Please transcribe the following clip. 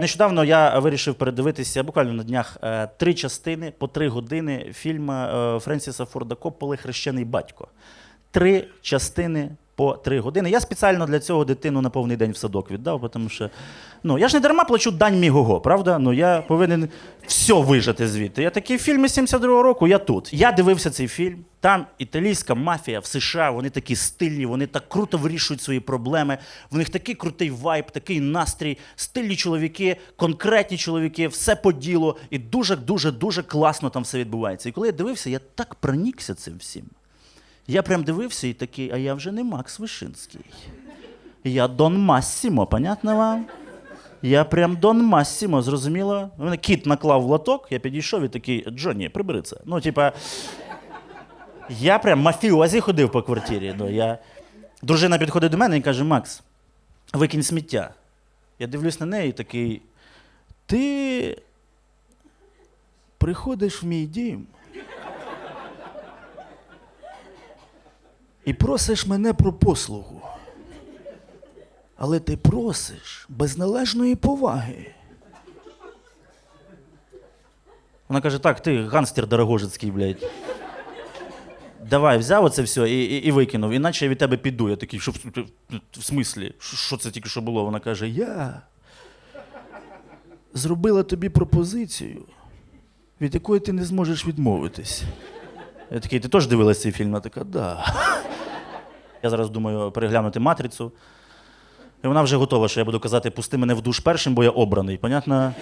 Нещодавно я вирішив передивитися буквально на днях е, три частини по три години фільму е, Френсіса Форда Копполи Хрещений батько. Три частини по три години. Я спеціально для цього дитину на повний день в садок віддав, тому що ну, я ж не дарма плачу дань Мігого, правда? Ну я повинен все вижити звідти. Я такий фільм із 72-го року, я тут. Я дивився цей фільм. Там італійська мафія в США, вони такі стильні, вони так круто вирішують свої проблеми. В них такий крутий вайб, такий настрій, стильні чоловіки, конкретні чоловіки, все по ділу. І дуже, дуже, дуже класно там все відбувається. І коли я дивився, я так проникся цим всім. Я прям дивився і такий, а я вже не Макс Вишинський. Я Дон Массімо, понятно вам? Я прям Дон Массімо, зрозуміло? Мене кіт наклав лоток, я підійшов і такий, Джонні, прибери це. Ну, типа, я прям мафіозі ходив по квартирі. Ну, я... Дружина підходить до мене і каже: Макс, викинь сміття. Я дивлюсь на неї і такий. Ти приходиш в мій дім і просиш мене про послугу. Але ти просиш без належної поваги. Вона каже: так, ти ганстер дорогожицький, блядь. Давай, взяв оце все і, і, і викинув, іначе я від тебе піду. Я такий, що в, смислі? Що, це тільки що було? Вона каже: Я зробила тобі пропозицію, від якої ти не зможеш відмовитись. Я такий, ти теж дивилась цей фільм? Вона така, да. Я зараз думаю переглянути матрицю. І вона вже готова, що я буду казати, пусти мене в душ першим, бо я обраний. Понятно?